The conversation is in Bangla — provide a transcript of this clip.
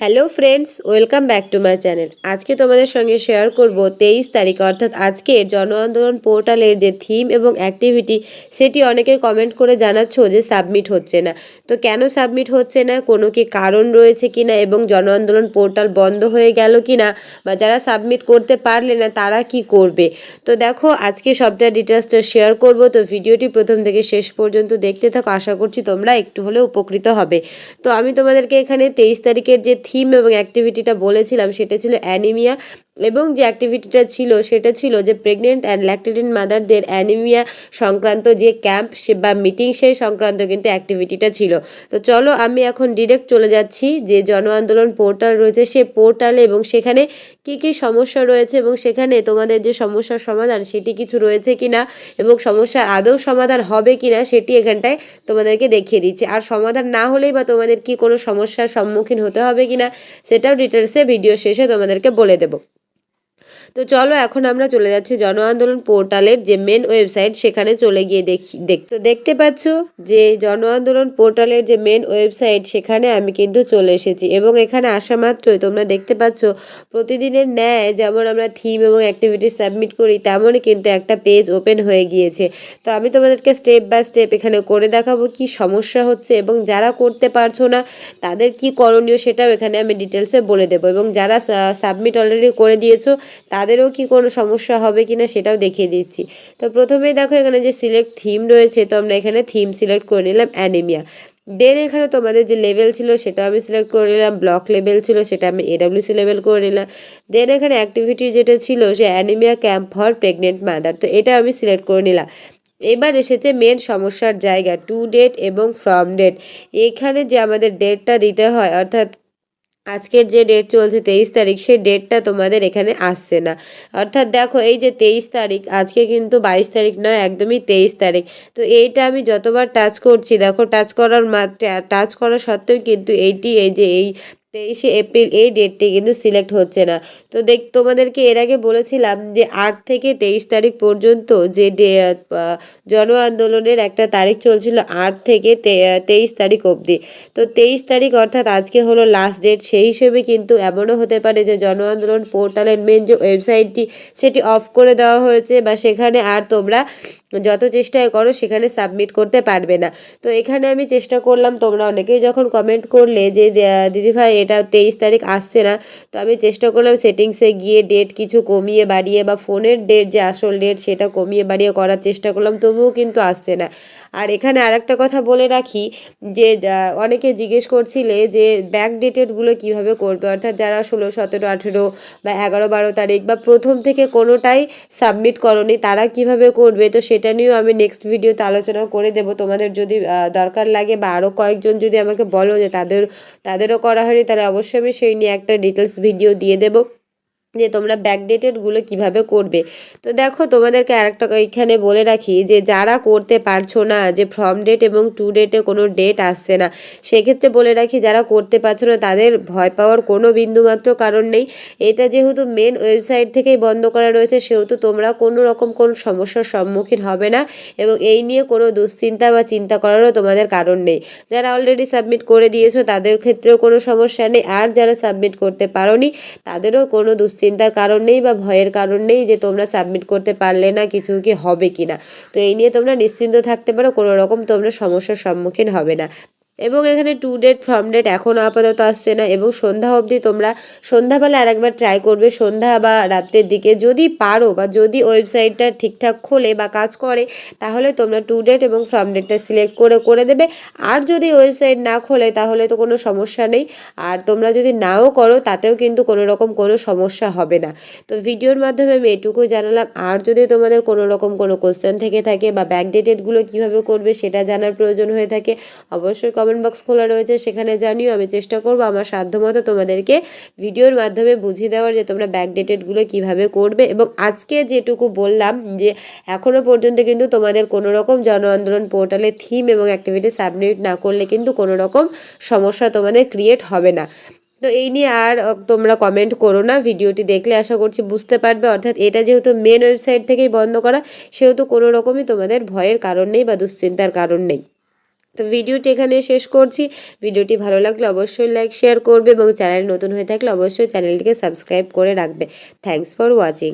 Hello friends, welcome back to my channel. আজকে তোমাদের সঙ্গে শেয়ার করব তেইশ তারিখ, অর্থাৎ আজকে জন আন্দোলন পোর্টালের যে থিম এবং অ্যাক্টিভিটি, সেটি অনেকে কমেন্ট করে জানাচ্ছ যে সাবমিট হচ্ছে না। তো কেন সাবমিট হচ্ছে না? কোনো কি কারণ রয়েছে কি না এবং জন আন্দোলন পোর্টাল বন্ধ হয়ে গেল কি না বা যারা সাবমিট করতে পারলে না, তারা কি করবে? তো দেখো, আজকে সবটা ডিটেলসটা শেয়ার করব। তো ভিডিওটি প্রথম থেকে শেষ পর্যন্ত দেখতে থাকো। আশা করছি তোমরা একটু হলেও উপকৃত হবে। তো আমি তোমাদেরকে এখানে তেইশ তারিখের যে থিম এবং অ্যাক্টিভিটিটা বলেছিলাম, সেটা ছিল অ্যানিমিয়া এবং যে অ্যাক্টিভিটিটা ছিল, সেটা ছিল যে প্রেগনেন্ট অ্যান্ড ল্যাকটেডেন্ট মাদারদের অ্যানিমিয়া সংক্রান্ত যে ক্যাম্প সে বা মিটিং সেই সংক্রান্ত কিন্তু অ্যাক্টিভিটিটা ছিল। তো চলো আমি এখন ডিরেক্ট চলে যাচ্ছি, যে জন আন্দোলন পোর্টাল রয়েছে, সে পোর্টালে এবং সেখানে কি কি সমস্যা রয়েছে এবং সেখানে তোমাদের যে সমস্যার সমাধান, সেটি কিছু রয়েছে কিনা এবং সমস্যার আদৌ সমাধান হবে কিনা সেটি এখানটায় তোমাদেরকে দেখিয়ে দিচ্ছে। আর সমাধান না হলেই বা তোমাদের কি কোনো সমস্যার সম্মুখীন হতে হবে কিনা, সেটাও ডিটেলসে ভিডিও শেষে তোমাদেরকে বলে দেবো। তো চলো এখন আমরা চলে যাচ্ছি জন আন্দোলন পোর্টালের যে মেন ওয়েবসাইট সেখানে চলে গিয়ে দেখি, দেখ, তো দেখতে পাচ্ছ যে জন আন্দোলন পোর্টালের যে মেন ওয়েবসাইট সেখানে আমি কিন্তু চলে এসেছি এবং এখানে আসা মাত্রই তোমরা দেখতে পাচ্ছ প্রতিদিনের ন্যায় যেমন আমরা থিম এবং অ্যাক্টিভিটি সাবমিট করি, তেমনই কিন্তু একটা পেজ ওপেন হয়ে গিয়েছে। তো আমি তোমাদেরকে স্টেপ বাই স্টেপ এখানে করে দেখাবো কি সমস্যা হচ্ছে এবং যারা করতে পারছ না, তাদের কি করণীয় সেটাও এখানে আমি ডিটেলসে বলে দেবো এবং যারা সাবমিট অলরেডি করে দিয়েছ তাদেরও কি কোনো সমস্যা হবে কি না সেটাও দেখিয়ে দিচ্ছি। তো প্রথমেই দেখো এখানে যে সিলেক্ট থিম রয়েছে, তো আমরা এখানে থিম সিলেক্ট করে নিলাম অ্যানিমিয়া দেন এখানে তোমাদের যে লেভেল ছিল সেটা আমি সিলেক্ট করে নিলাম ব্লক লেভেল ছিল সেটা আমি এডাব্লিউসি লেভেল করে নিলাম। দেন এখানে অ্যাক্টিভিটি যেটা ছিল সে anaemia camp for pregnant mother তো এটা আমি সিলেক্ট করে নিলাম। এবার এসেছে মেন সমস্যার জায়গা টু ডেট এবং ফ্রম ডেট এখানে যে আমাদের ডেটটা দিতে হয়, অর্থাৎ আজকের যে ডেট চলছে তেইশ তারিখ, সেই ডেটটা তোমাদের এখানে আসছে না। অর্থাৎ দেখো, এই যে তেইশ তারিখ, আজকে কিন্তু বাইশ তারিখ নয়, একদমই তেইশ তারিখ। তো এইটা আমি যতবার টাচ করছি, দেখো টাচ করার টাচ করা সত্ত্বেও কিন্তু এইটি, এই যে এই তেইশে এপ্রিল এই ডেটটি কিন্তু সিলেক্ট হচ্ছে না। তো দেখ, তোমাদেরকে এর আগে বলেছিলাম যে আট থেকে তেইশ তারিখ পর্যন্ত যে ডে জন আন্দোলনের একটা তারিখ চলছিল আট থেকে তেইশ তারিখ অবধি। তো তেইশ তারিখ অর্থাৎ আজকে হলো লাস্ট ডেট সেই হিসেবে কিন্তু এমনও হতে পারে যে জন আন্দোলন পোর্টালের মেন যে ওয়েবসাইটটি সেটি অফ করে দেওয়া হয়েছে বা সেখানে আর তোমরা যত চেষ্টাই করো সেখানে সাবমিট করতে পারবে না। তো এখানে আমি চেষ্টা করলাম, তোমরা অনেকেই যখন কমেন্ট করলে যে দিদিভাই, এটা তেইশ তারিখ আসছে না, তো আমি চেষ্টা করলাম সেটিংসে গিয়ে ডেট কিছু কমিয়ে বাড়িয়ে বা ফোনের ডেট যে আসল ডেট সেটা কমিয়ে বাড়িয়ে করার চেষ্টা করলাম, তবুও কিন্তু আসছে না। আর এখানে আরেকটা কথা বলে রাখি যে অনেকে জিজ্ঞেস করছিলে যে ব্যাক ডেটেডগুলো কীভাবে করবে? অর্থাৎ যারা ষোলো, সতেরো, আঠেরো বা এগারো, বারো তারিখ বা প্রথম থেকে কোনোটাই সাবমিট করনি, তারা কীভাবে করবে? তো সেটা নিয়েও আমি নেক্সট ভিডিওতে আলোচনা করে দেব। তোমাদের যদি দরকার লাগে বা আরও কয়েকজন যদি আমাকে বলো যে তাদের, তাদেরও করা হয়নি, তাহলে অবশ্যই আমি সেই নিয়ে একটা ডিটেলস ভিডিও দিয়ে দেবো। যে তোমরা ব্যাকডেটেডগুলো কীভাবে করবে। তো দেখো তোমাদেরকে আরেকটা এখানে বলে রাখি যে যারা করতে পারছ না, যে ফ্রম ডেট এবং টু ডেটে কোনো ডেট আসছে না, সেক্ষেত্রে বলে রাখি যারা করতে পারছ না, তাদের ভয় পাওয়ার কোনো বিন্দুমাত্র কারণ নেই। এটা যেহেতু মেন ওয়েবসাইট থেকেই বন্ধ করা রয়েছে, সেহেতু তোমরা কোনো রকম কোনো সমস্যার সম্মুখীন হবে না এবং এই নিয়ে কোনো দুশ্চিন্তা বা চিন্তা করারও তোমাদের কারণ নেই। যারা অলরেডি সাবমিট করে দিয়েছ, তাদের ক্ষেত্রেও কোনো সমস্যা নেই। আর যারা সাবমিট করতে পারো তাদেরও কোনো দুশ্চিন্তা চিন্তার কারণ নেই বা ভয়ের কারণ নেই যে তোমরা সাবমিট করতে পারলে না, কিছু কি হবে কি না তো এই নিয়ে তোমরা নিশ্চিন্ত থাকতে পারো, কোনো রকম তোমরা সমস্যার সম্মুখীন হবে না। এবং এখানে টু ডেট ফ্রম ডেট এখনও আপাতত আসছে না এবং সন্ধ্যা অবধি তোমরা সন্ধ্যাবেলা আর একবার ট্রাই করবে। সন্ধ্যা বা রাত্রের দিকে যদি পারো বা যদি ওয়েবসাইটটা ঠিকঠাক খোলে বা কাজ করে, তাহলে তোমরা টু ডেট এবং ফ্রম ডেটটা সিলেক্ট করে করে দেবে। আর যদি ওয়েবসাইট না খোলে, তাহলে তো কোনো সমস্যা নেই। আর তোমরা যদি নাও করো, তাতেও কিন্তু কোনো রকম কোনো সমস্যা হবে না। তো ভিডিওর মাধ্যমে আমি এটুকু জানালাম। আর যদি তোমাদের কোনো রকম কোনো কোশ্চেন থেকে থাকে বা ব্যাক ডেটেডগুলো কীভাবে করবে, সেটা জানার প্রয়োজন হয়ে থাকে, অবশ্যই কমেন্ট বক্স খোলা রয়েছে, সেখানে জানিও, আমি চেষ্টা করব আমার সাধ্যমতো তোমাদেরকে ভিডিওর মাধ্যমে বুঝিয়ে দেওয়ার যে তোমরা ব্যাকডেটেডগুলো কীভাবে করবে। এবং আজকে যেটুকু বললাম যে এখনও পর্যন্ত কিন্তু তোমাদের কোনো রকম জন আন্দোলন পোর্টালে থিম এবং অ্যাক্টিভিটি সাবমিট না করলে কিন্তু কোনো রকম সমস্যা তোমাদের ক্রিয়েট হবে না। তো এই নিয়ে আর তোমরা কমেন্ট করো না ভিডিওটি দেখলে আশা করছি বুঝতে পারবে। অর্থাৎ এটা যেহেতু মেন ওয়েবসাইট থেকেই বন্ধ করা, সেহেতু কোনো রকমই তোমাদের ভয়ের কারণ নেই বা দুশ্চিন্তার কারণ নেই। তো ভিডিওটি এখানে শেষ করছি। ভিডিওটি ভালো লাগলে অবশ্যই লাইক শেয়ার করবে এবং চ্যানেল নতুন হয়ে থাকলে অবশ্যই চ্যানেলটিকে সাবস্ক্রাইব করে রাখবে। Thanks for watching